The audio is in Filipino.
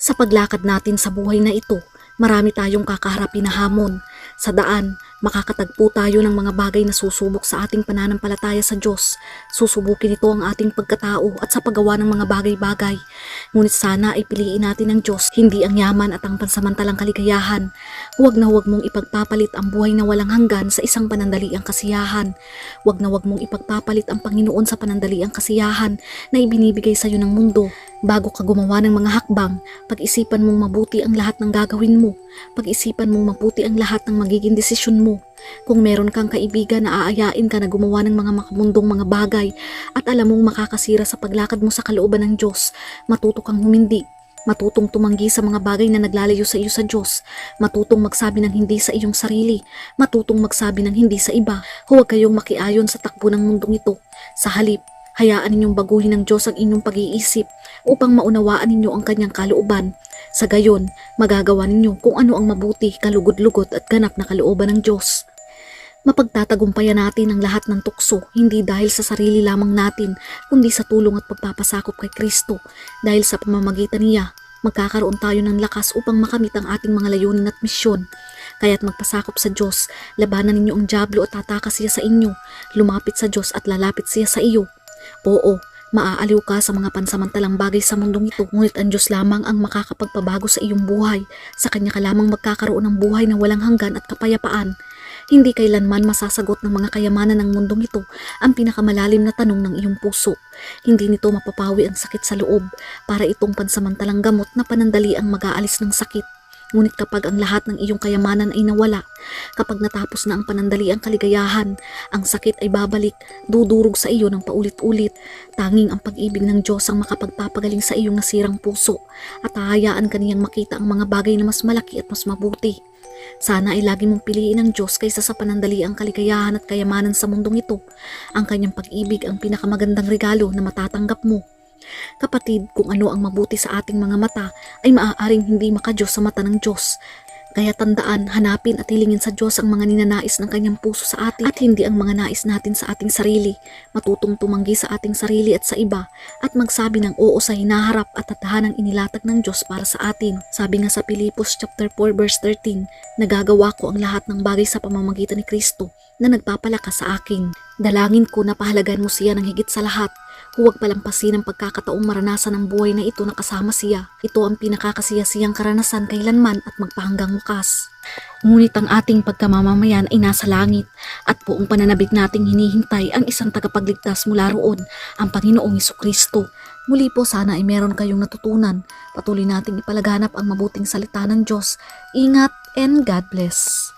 Sa paglakad natin sa buhay na ito, marami tayong kakaharapin na hamon. Sa daan, makakatagpo tayo ng mga bagay na susubok sa ating pananampalataya sa Diyos. Susubukin ito ang ating pagkatao at sa paggawa ng mga bagay-bagay. Ngunit sana ay piliin natin ng Diyos, hindi ang yaman at ang pansamantalang kaligayahan. Huwag na huwag mong ipagpapalit ang buhay na walang hanggan sa isang panandaliang kasiyahan. Huwag na huwag mong ipagpapalit ang Panginoon sa panandaliang kasiyahan na ibinibigay sa iyo ng mundo. Bago ka gumawa ng mga hakbang, pag-isipan mong mabuti ang lahat ng gagawin mo. Pag-isipan mong mabuti ang lahat ng magiging desisyon mo. Kung meron kang kaibigan na aayain ka na gumawa ng mga makamundong mga bagay at alam mong makakasira sa paglakad mo sa kalooban ng Diyos, matuto kang humindi. Matutong tumanggi sa mga bagay na naglalayo sa iyo sa Diyos. Matutong magsabi ng hindi sa iyong sarili. Matutong magsabi ng hindi sa iba. Huwag kayong makiayon sa takbo ng mundong ito. Sa halip, hayaan ninyong baguhin ng Diyos ang inyong pag-iisip upang maunawaan ninyo ang kanyang kalooban. Sa gayon, magagawa ninyo kung ano ang mabuti, kalugod-lugod at ganap na kalooban ng Diyos. Mapagtatagumpayan natin ang lahat ng tukso, hindi dahil sa sarili lamang natin, kundi sa tulong at pagpapasakop kay Kristo. Dahil sa pamamagitan niya, magkakaroon tayo ng lakas upang makamit ang ating mga layunin at misyon. Kaya't magpasakop sa Diyos, labanan ninyo ang Diablo at tatakas siya sa inyo, lumapit sa Diyos at lalapit siya sa iyo. Oo, maaaliw ka sa mga pansamantalang bagay sa mundong ito, ngunit ang Diyos lamang ang makakapagpabago sa iyong buhay. Sa Kanya ka lamang magkakaroon ng buhay na walang hanggan at kapayapaan. Hindi kailanman masasagot ng mga kayamanan ng mundong ito ang pinakamalalim na tanong ng iyong puso. Hindi nito mapapawi ang sakit sa loob para itong pansamantalang gamot na panandali ang mag-aalis ng sakit. Ngunit kapag ang lahat ng iyong kayamanan ay nawala, kapag natapos na ang panandali ang kaligayahan, ang sakit ay babalik, dudurog sa iyo ng paulit-ulit. Tanging ang pag-ibig ng Diyos ang makapagpapagaling sa iyong nasirang puso at hahayaan kaniyang makita ang mga bagay na mas malaki at mas mabuti. Sana ay lagi mong piliin ang Diyos kaysa sa panandali ang kaligayahan at kayamanan sa mundong ito. Ang kanyang pag-ibig ang pinakamagandang regalo na matatanggap mo. Kapatid, kung ano ang mabuti sa ating mga mata ay maaaring hindi makadiyos sa mata ng Diyos. Kaya tandaan, hanapin at hilingin sa Diyos ang mga ninanais ng kanyang puso sa atin at hindi ang mga nais natin sa ating sarili. Matutong tumanggi sa ating sarili at sa iba at magsabi ng oo sa hinaharap at tatahanang inilatag ng Diyos para sa atin. Sabi nga sa Pilipos chapter 4 verse 13, nagagawa ko ang lahat ng bagay sa pamamagitan ni Kristo na nagpapalakas sa akin. Dalangin ko na pahalagan mo siya ng higit sa lahat. Huwag palampasin ang pagkakataong maranasan ng buhay na ito na kasama siya. Ito ang pinakakasiyasiyang karanasan kailanman at magpahanggang wakas. Ngunit ang ating pagkamamamayan ay nasa langit at buong pananabik nating hinihintay ang isang tagapagligtas mula roon, ang Panginoong Iso Kristo. Muli po sana ay meron kayong natutunan. Patuloy nating ipalaganap ang mabuting salita ng Diyos. Ingat and God bless.